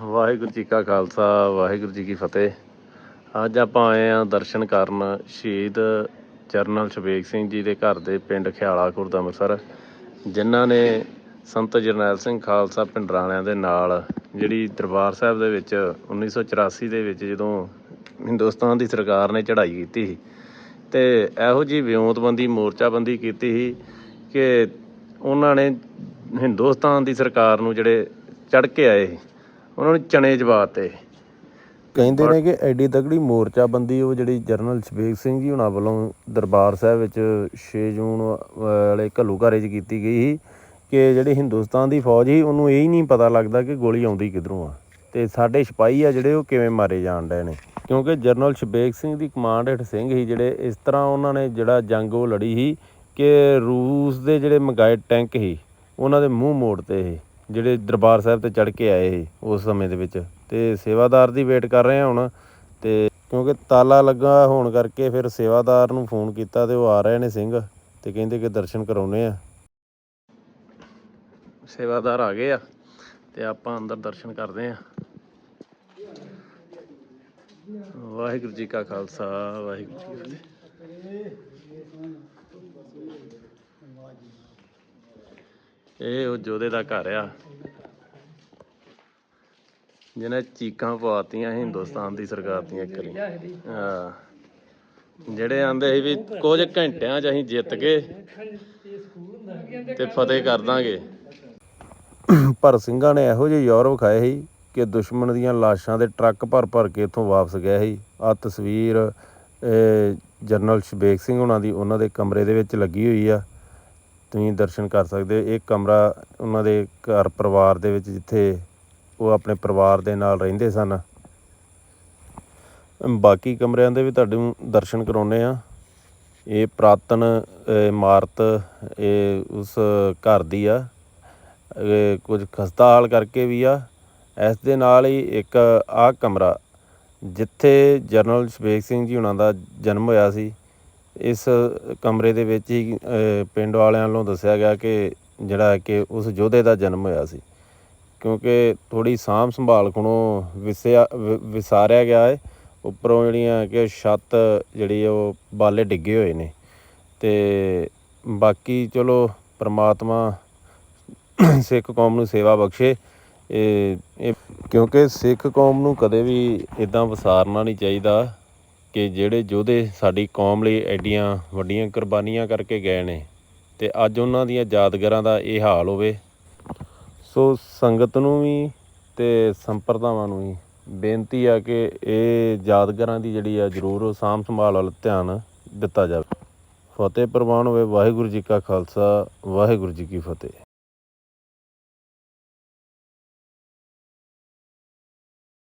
ਵਾਹਿਗੁਰੂ ਜੀ ਕਾ ਖਾਲਸਾ ਵਾਹਿਗੁਰੂ ਜੀ ਕੀ ਫਤਿਹ। ਅੱਜ ਆਪਾਂ ਆਏ ਆ ਦਰਸ਼ਨ ਕਰਨ ਸ਼ਹੀਦ ਜਰਨਲ ਸ਼ਬੇਗ ਸਿੰਘ ਜੀ ਦੇ ਘਰ ਦੇ ਪਿੰਡ ਖਿਆਲਾ ਖੁਰਦ ਅੰਮ੍ਰਿਤਸਰ ਜਿਨ੍ਹਾਂ ਨੇ ਸੰਤ ਜਰਨੈਲ ਸਿੰਘ ਖਾਲਸਾ ਪਿੰਡਰਾਣਿਆਂ ਦੇ ਨਾਲ ਜਿਹੜੀ ਦਰਬਾਰ ਸਾਹਿਬ ਦੇ ਵਿੱਚ 1984 ਦੇ ਵਿੱਚ ਜਦੋਂ ਹਿੰਦੁਸਤਾਨ ਦੀ ਸਰਕਾਰ ਨੇ ਚੜ੍ਹਾਈ ਕੀਤੀ ਸੀ ਤੇ ਇਹੋ ਜੀ ਵਿਉਂਤਬੰਦੀ ਮੋਰਚਾਬੰਦੀ ਕੀਤੀ ਸੀ ਕਿ ਉਹਨਾਂ ਨੇ ਹਿੰਦੁਸਤਾਨ ਦੀ ਸਰਕਾਰ ਨੂੰ ਜਿਹੜੇ ਚੜ ਕੇ ਆਏ ਸੀ, ਉਹਨਾਂ ਨੂੰ ਚਣੇ ਜਵਾਤੇ। ਕਹਿੰਦੇ ਨੇ ਕਿ ਐਡੀ ਤਗੜੀ ਮੋਰਚਾਬੰਦੀ ਉਹ ਜਿਹੜੀ ਜਰਨਲ ਸ਼ਬੇਗ ਸਿੰਘ ਜੀ ਹੁਣਾਂ ਵੱਲੋਂ ਦਰਬਾਰ ਸਾਹਿਬ ਵਿੱਚ 6 ਜੂਨ ਵਾਲੇ ਘੱਲੂਘਾਰੇ 'ਚ ਕੀਤੀ ਗਈ ਸੀ ਕਿ ਜਿਹੜੀ ਹਿੰਦੁਸਤਾਨ ਦੀ ਫੌਜ ਸੀ ਉਹਨੂੰ ਇਹ ਹੀ ਨਹੀਂ ਪਤਾ ਲੱਗਦਾ ਕਿ ਗੋਲੀ ਆਉਂਦੀ ਕਿੱਧਰੋਂ ਆ। ਤੇ ਸਾਡੇ ਸਿਪਾਹੀ ਆ ਜਿਹੜੇ ਉਹ ਕਿਵੇਂ ਮਾਰੇ ਜਾਣ ਡਏ ਨੇ। ਕਿਉਂਕਿ ਜਰਨਲ ਸ਼ਬੇਗ ਸਿੰਘ ਦੀ ਕਮਾਂਡ ਹੇਠ ਸਿੰਘ ਸੀ ਜਿਹੜੇ ਇਸ ਤਰ੍ਹਾਂ ਉਹਨਾਂ ਨੇ ਜਿਹੜਾ ਜੰਗ ਉਹ ਲੜੀ ਸੀ ਕਿ ਰੂਸ ਦੇ ਜਿਹੜੇ ਮੰਗਾਏ ਟੈਂਕ ਸੀ ਉਹਨਾਂ ਦੇ ਮੂੰਹ ਮੋੜਤੇ ਸੀ। ਜਿਹੜੇ ਦਰਬਾਰ ਸਾਹਿਬ ਤੇ ਚੜ ਕੇ ਆਏ ਸੀ ਉਸ ਸਮੇਂ ਦੇ ਵਿੱਚ ਤੇ ਸੇਵਾਦਾਰ ਦੀ ਵੇਟ ਕਰ ਰਹੇ ਹਾਂ ਹੁਣ ਤੇ ਕਿਉਂਕਿ ਤਾਲਾ ਲੱਗਾ ਹੋਣ ਕਰਕੇ ਫਿਰ ਸੇਵਾਦਾਰ ਨੂੰ ਫੋਨ ਕੀਤਾ ਤੇ ਉਹ ਆ ਰਹੇ ਨੇ ਸਿੰਘ ਤੇ ਕਹਿੰਦੇ ਕਿ ਦਰਸ਼ਨ ਕਰਾਉਨੇ ਆ। ਸੇਵਾਦਾਰ ਆ ਗਏ ਆ ਤੇ ਆਪਾਂ ਅੰਦਰ ਦਰਸ਼ਨ ਕਰਦੇ ਆ। ਵਾਹਿਗੁਰੂ ਜੀ ਕਾ ਖਾਲਸਾ, ਵਾਹਿਗੁਰੂ ਜੀ ਕੀ ਫਤਿਹ। ਇਹ ਉਹ ਜੋਧੇ ਦਾ ਘਰ ਆ। ਜਿਹਨੇ ਚੀਕਾਂ ਪਵਾਤੀਆਂ ਹਿੰਦੁਸਤਾਨ ਦੀ ਸਰਕਾਰ ਦੀਆਂ ਕਰੀ ਹਾਂ। ਜਿਹੜੇ ਆਂਦੇ ਸੀ ਵੀ ਕੁਝ ਘੰਟਿਆਂ 'ਚ ਅਸੀਂ ਜਿੱਤ ਕੇ ਤੇ ਫਤਿਹ ਕਰ ਦਾਂਗੇ। ਪਰ ਸਿੰਘਾਂ ਨੇ ਇਹੋ ਜਿਹੇ ਯੌਰ ਵਿਖਾਏ ਸੀ ਕਿ ਦੁਸ਼ਮਣ ਦੀਆਂ ਲਾਸ਼ਾਂ ਦੇ ਟਰੱਕ ਭਰ ਭਰ ਕੇ ਇੱਥੋਂ ਵਾਪਸ ਗਏ ਸੀ। ਆ ਤਸਵੀਰ ਜਨਰਲ ਸ਼ਬੇਕ ਸਿੰਘ ਉਹਨਾਂ ਦੀ ਉਹਨਾਂ ਦੇ ਕਮਰੇ ਦੇ ਵਿੱਚ ਲੱਗੀ ਹੋਈ ਆ। ਤੁਸੀਂ ਦਰਸ਼ਨ ਕਰ ਸਕਦੇ ਹੋ, ਇਹ ਕਮਰਾ ਉਹਨਾਂ ਦੇ ਘਰ ਪਰਿਵਾਰ ਦੇ ਵਿੱਚ ਜਿੱਥੇ ਉਹ ਆਪਣੇ ਪਰਿਵਾਰ ਦੇ ਨਾਲ ਰਹਿੰਦੇ ਸਨ। ਬਾਕੀ ਕਮਰਿਆਂ ਦੇ ਵੀ ਤੁਹਾਨੂੰ ਦਰਸ਼ਨ ਕਰਾਉਨੇ ਆ ਇਹ ਪ੍ਰਾਤਨ ਇਮਾਰਤ ਇਹ ਉਸ ਘਰ ਦੀ ਆ। ਕੁਝ ਖਸਤਾ ਹਾਲ ਕਰਕੇ ਵੀ ਆ। ਇਸ ਦੇ ਨਾਲ ਹੀ ਇੱਕ ਆ ਕਮਰਾ, ਜਿੱਥੇ ਜਨਰਲ ਸ਼ਬੇਗ ਸਿੰਘ ਜੀ ਉਹਨਾਂ ਦਾ ਜਨਮ ਹੋਇਆ ਸੀ। ਇਸ ਕਮਰੇ ਦੇ ਵਿੱਚ ਹੀ ਪਿੰਡ ਵਾਲਿਆਂ ਵੱਲੋਂ ਦੱਸਿਆ ਗਿਆ ਕਿ ਜਿਹੜਾ ਕਿ ਉਸ ਯੋਧੇ ਦਾ ਜਨਮ ਹੋਇਆ ਸੀ। ਕਿਉਂਕਿ ਥੋੜੀ ਸਾਂਭ ਸੰਭਾਲ ਕੋਲੋਂ ਵਿਸਿਆ ਵਿ- ਵਿਸਾਰਿਆ ਗਿਆ ਹੈ ਉੱਪਰੋਂ ਜਿਹੜੀਆਂ ਕਿ ਛੱਤ ਜਿਹੜੀ ਉਹ ਬਾਲੇ ਡਿੱਗੇ ਹੋਏ ਨੇ। ਤੇ ਬਾਕੀ ਚਲੋ ਪ੍ਰਮਾਤਮਾ ਸਿੱਖ ਕੌਮ ਨੂੰ ਸੇਵਾ ਬਖਸ਼ੇ। ਇਹ ਇਹ ਕਿਉਂਕਿ ਸਿੱਖ ਕੌਮ ਨੂੰ ਕਦੇ ਵੀ ਇਦਾਂ ਵਿਸਾਰਨਾ ਨਹੀਂ ਚਾਹੀਦਾ ਕਿ ਜਿਹੜੇ ਯੋਧੇ ਸਾਡੀ ਕੌਮ ਲਈ ਐਡੀਆਂ ਵੱਡੀਆਂ ਕੁਰਬਾਨੀਆਂ ਕਰਕੇ ਗਏ ਨੇ। ਤੇ ਅੱਜ ਉਹਨਾਂ ਦੀਆਂ ਯਾਦਗਾਰਾਂ ਦਾ ਇਹ ਹਾਲ ਹੋਵੇ। ਸੋ ਸੰਗਤ ਨੂੰ ਵੀ ਤੇ ਸੰਪਰਦਾਵਾਂ ਨੂੰ ਵੀ ਬੇਨਤੀ ਆ ਕਿ ਇਹ ਯਾਦਗਾਰਾਂ ਦੀ ਜਿਹੜੀ ਆ ਜ਼ਰੂਰ ਉਹ ਸਾਂਭ ਸੰਭਾਲ ਵੱਲ ਧਿਆਨ ਦਿੱਤਾ ਜਾਵੇ। ਫਤਿਹ ਪ੍ਰਵਾਨ ਹੋਵੇ, ਵਾਹਿਗੁਰੂ ਜੀ ਕਾ ਖਾਲਸਾ, ਵਾਹਿਗੁਰੂ ਜੀ ਕੀ ਫਤਿਹ।